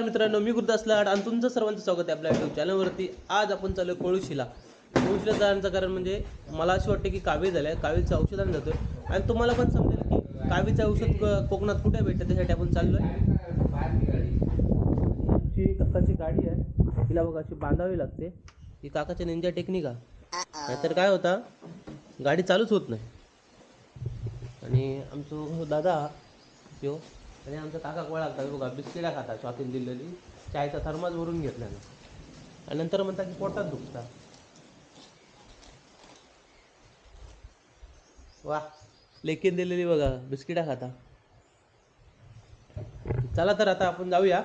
नमस्कार मित्रांनो मी गुरुदास लाड आणि तुमचं सर्वांचं स्वागत आहे आपल्या युट्यूब चॅनलवरती आज आपण चालू कोळशीला. कोळशीला जाण्याचं कारण म्हणजे मला असं वाटते की कावीळ झालं आहे कावीळचं औषध आणून जातोय आणि तुम्हाला पण समजेल की कावीचं औषध कोकणात कुठे भेटतं त्यासाठी आपण चाललो आहे आमची काकाची गाडी आहे. तिला बघा अशी बांधावी लागते. ही काकाच्या निंजा टेक्निक आहे. नाहीतर काय होता गाडी चालूच होत नाही. आणि आमचो दादा यो आणि आमचा काका गोळा लागतात बघा बिस्किटा खाता शॉपिंग दिलेली. चायचा थर्मास भरून घेतल्यानं आणि नंतर म्हणता की पोटात दुखता वा. लेखीन दिलेली बघा बिस्किटा खाता. चला तर आता आपण जाऊया.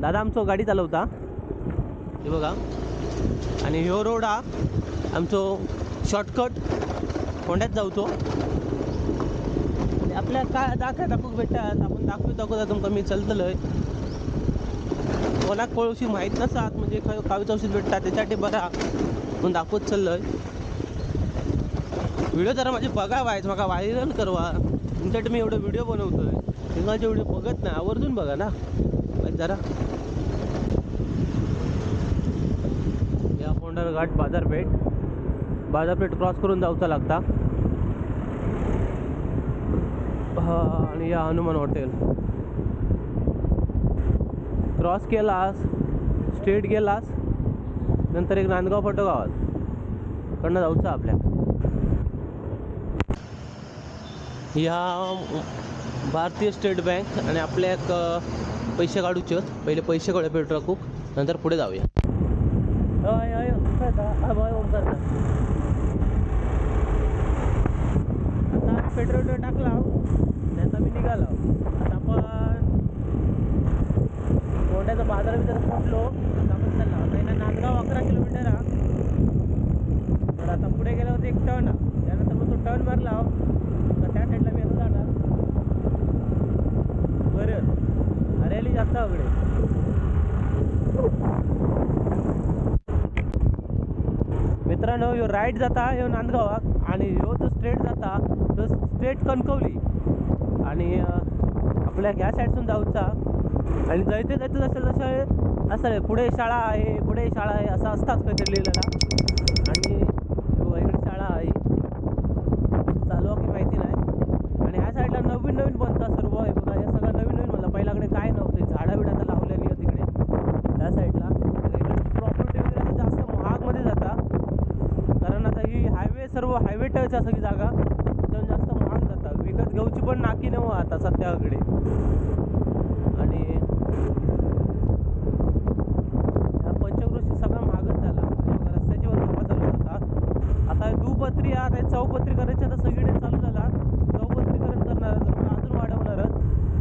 दादा आमचो गाडी चालवता. हे बघा. आणि ह्यो रोड हा आमचो शॉर्टकट. फोंड्यात जाऊचो आणि आपल्या काय दाखवा दाखवूक भेटतात आपण दाखवू दाखवता तुमका मी चलतलंय कोणाक कोळशी माहीत नसतात म्हणजे खंय कावी चौशीत भेटतात त्याच्यासाठी बरा म्हणून दाखवत चाललोय. व्हिडिओ जरा माझे बघा वायच म्हाका व्हायरल करवा. तुमच्यासाठी मी एवढे व्हिडिओ बनवतोय. तुम्हाला एवढे बघत नाही आवर्जून बघा ना. जरा. या फोंडर घाट बाजारपेठ बाजारपेठ क्रॉस करून जाऊचा लागता. हा आणि या हनुमान हॉटेल क्रॉस केलास स्ट्रेट गेलास नंतर एक नांदगाव फोटो गावात कडनं जाऊचा आपल्या. ह्या भारतीय स्टेट बँक आणि आपल्या एक पैसे काढूचे पहिले पैसे काढूया पेट्रोल कुक नंतर पुढे जाऊया. हय हय ओमकार हय ओमकार आता आम्ही पेट्रोल पेट्रोल टाकला. आणि आता मी निघाला. आता आपण मोठ्याचा बाजार बिजार फुटलो. आता आपण चाललो आता इथं नांदगाव अकरा किलोमीटर हा तर आता पुढे गेल्यावरती एक टर्न हा त्यानंतर मग तो टर्न मारला तर त्या साईडला मी आता जाणार. बरं. हरियाली जास्त अवघडे मित्रांनो ह्यो राईट जाता ह्यो नांदगावाक आणि ह्यो जो स्ट्रेट जाता तो स्ट्रेट कणकवली. आणि आपल्या ह्या सायडसून जाऊचा. आणि जायते जायते जसे जसे असं पुढे शाळा आहे पुढे शाळा आहे असं असतात काहीतरी लिहिलेला. आणि हे बघा इकडे शाळा आहे चालू आहे की माहिती नाही आणि ह्या साईडला नवीन नवीन बनतात सर्व हे बघा हे सगळं नवीन नवीन म्हणलं पहिल्याकडे काय नव्हतं झाडं बिडं आता लावलेली आहे तिकडे त्या साईडला इकडे प्रॉपर्टी वगैरे आता जास्त महागमध्ये जाता कारण आता ही हायवे भेटायच्या सगळी जागा. त्याच्यामुळे जास्त महाग जातात. विकत घेऊची पण नाकी नव हो आता सध्याकडे. आणि पंचक्रोशी सगळं महागच झाला. रस्त्याची वर कामं चालू होता. आता दुपत्री आता हे चौपत्री करायची आता सगळीकडे चालू झाला चौपत्रीकरण करणार आहेत, लोकं अजून वाढवणार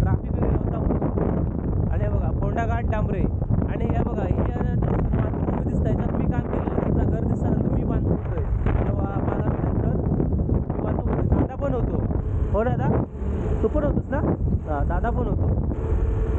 ट्रॅफिक वगैरे होता म्हणून आणि हे बघा फोंडा घाट डांबरे आणि हे बघा ही आता जी मातृभूमी दिसत याच्यात मी काम केलेलं आहे. तिथं घर दिसतानंतर मी बांधतो होतोय तेव्हा बाजारानंतर मी बांधतो होतो दादा पण होतो हो दादा तू पण होतोस ना? दादा पण होतो.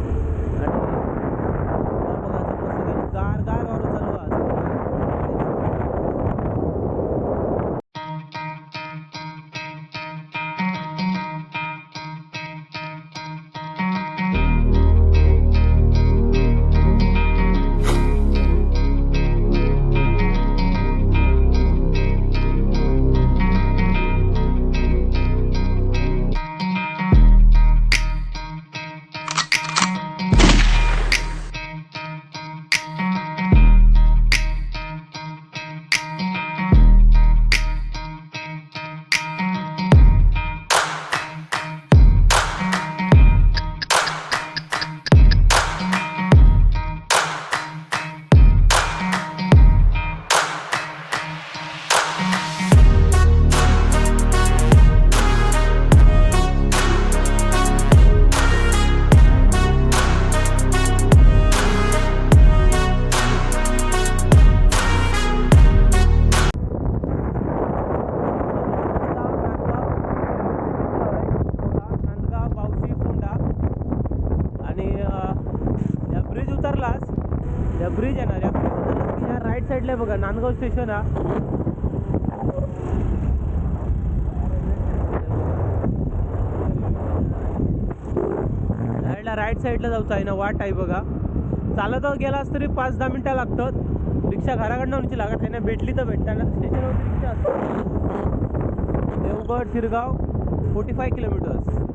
वाटलंय बघा नांदगाव स्टेशन हा. साईडला राईट साईडला जाऊचा आहे ना वाट आहे बघा. चालत गेलास तरी पाच दहा मिनटं लागतात. रिक्षा घराकडनं उंची लागत आहे ना भेटली तर भेटताना स्टेशनवरती रिक्षा असतात Devgad Shirgaon forty five kilometres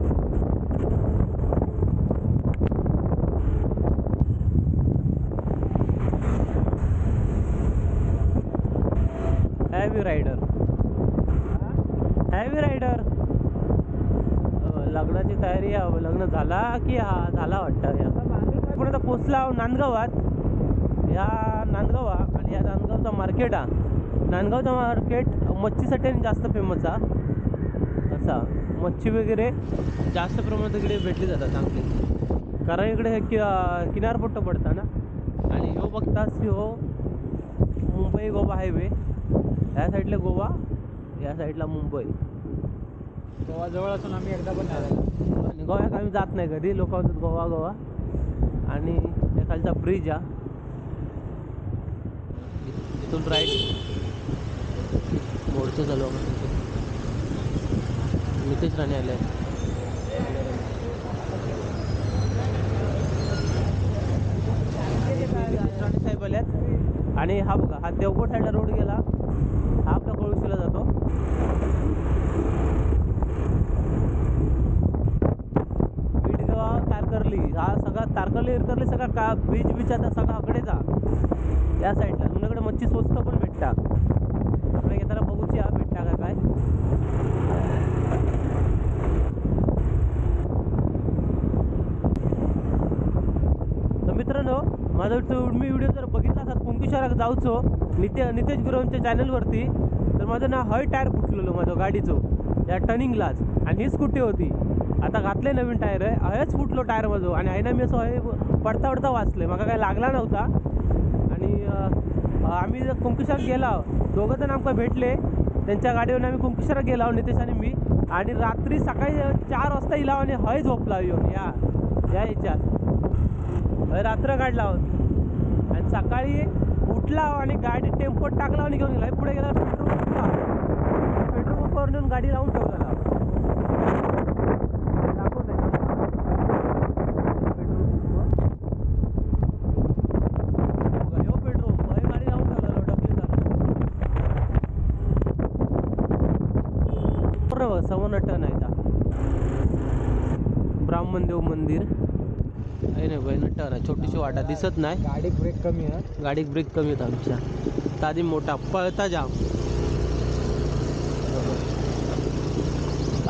heavy rider heavy rider लग्नाची तयारी आहे लग्न झाला की हा झाला वाटतं. या. आपण आता पोचला नांदगावात. या नांदगावा आणि या नांदगावचा मार्केट हा. नांदगावचा मार्केट मच्छीसाठी आणि जास्त फेमस हा. असा. मच्छी वगैरे जास्त प्रमाणात इकडे भेटली जातात चांगली. कारण इकडे हे कि किनारपट्ट पडता ना. आणि बघतास बघताच हो मुंबई गोवा हायवे. या साईडला गोवा या साईडला मुंबई. गोवा जवळ असून आम्ही एकदा पण नाही गोव्यात आम्ही जात नाही कधी. लोक म्हणतात गोवा गोवा. आणि त्या खालचा ब्रिज हा. इथून राईट मोर्चे चालू आहे तिथे नितेश राणे आले. नितेश राणे साहेब आल्यात आणि हा बघा हा देवकोट साईडला रोड गेला हा आपल्या कोळशीला जातो विडगाव तारकर्ली हा सगळा तारकर्ली इरकर्ली सगळा का बीच बीच आता सगळा अकडे जा. या साईडला. तुमच्याकडे मच्छी स्वस्त पण भेटता आपल्या येताना बघूची हा भेटता का काय? तर मित्रांनो माझा मी व्हिडिओ जर बघितला असाल शहरात जाऊचो निते नितेश गुरवच्या चॅनलवरती तर माझं ना हय टायर फुटलेलो माझं गाडीचं. या टर्निंगलाच. आणि ही स्कूटी होती. आता घातले नवीन टायर आहे. हयच फुटलो टायर माझं आणि आहे ना मी असं हय पडता पडता वाचले. मला काय लागला नव्हता. आणि आम्ही जर कुंकेश्वर गेला दोघं जण आमकां भेटले. त्यांच्या गाडीवर आम्ही कुंकेश्वर गेला नितेश आणि मी. आणि रात्री सकाळी चार वाजता इला आणि हय झोपला येऊन या या याच्यात. हय रात्र काढला होती. आणि सकाळी उठला आणि गाडी टेम्पोत टाकला आणि घेऊन गेला. पुढे गेला पेट्रोल पेट्रोल पंपावर नेऊन गाडी लावून ठेवला दाखवत आहे ना पेट्रोल पंप बघा, ह्यो पेट्रोल पंप हे गाडी लावून ठेवला डबली चालू बरं बघ सव्वाणा टन आहे इथं. ब्राह्मण देव मंदिर. आहे बाई टन आहे छोटीशी वाटा. दिसत नाही. गाडी ब्रेक कमी आहे. गाडीत ब्रेक कमी आहेत आमच्या. तादी मोठा. पळता जाम.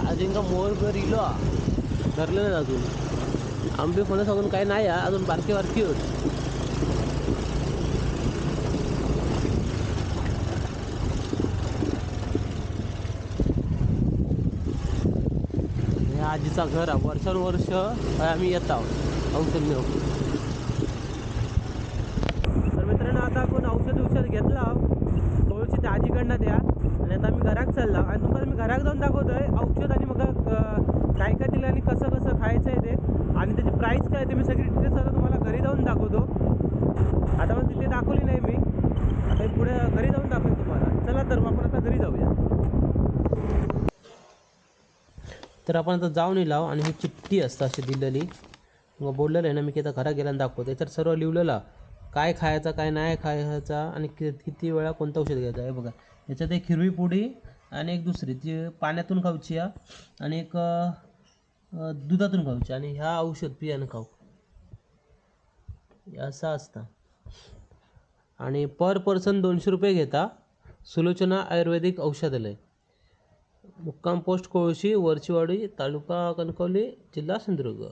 अजिंका मोर बिर इलो. धरले नाही अजून. आंबे फणस अजून काही नाही हा अजून बारकी बारकी होत हे आजीचा घर आहे. वर्षानुवर्ष आम्ही येत आहोत. औषध नेऊ तर मित्रांनो आता आपण औषध औषध घेतला थोडीशी त्या आजीकडनं द्या. आणि आता आम्ही घरात चालला आणि तुम्हाला मी घरात जाऊन दाखवतोय औषध आणि मग काय काय दिलं आणि कसं कसं खायचं आहे ते. आणि त्याची प्राईस काय आहे ते मी सगळी डिटेल्स आता तुम्हाला घरी जाऊन दाखवतो. आता मग तिथे दाखवली नाही मी. आता पुढे घरी जाऊन दाखवेन तुम्हाला. चला तर मग आपण आता घरी जाऊया. तर आपण आता जाऊन लाव आणि ही चिठ्ठी असतं अशी दिलेली. मग बोललेलं आहे ना मी की आता घरा गेल्यानं दाखवतो. याच्यात सर्व लिहिलेलं काय खायचा काय नाही खायचा आणि कि किती वेळा कोणतं औषध घ्यायचं आहे बघा. याच्यात एक हिरवी पुडी आणि एक दुसरी ती पाण्यातून खाऊची या आणि एक दुधातून खाऊची आणि ह्या औषध पियानं खाऊ. हे असं असतं. आणि पर पर्सन दोनशे रुपये घेता सुलोचना आयुर्वेदिक औषधालय. ಮುಕ್ಕಾಂ ಪೋಸ್ಟ್ ಕೋಶಿ ಒರ್ಚಿವಾಡಿ ತಾಲೂಕಾ ಕನಕವಲ್ಲಿ ಜಿಲ್ಲಾ ಸಿಂಧುದುರ್ಗ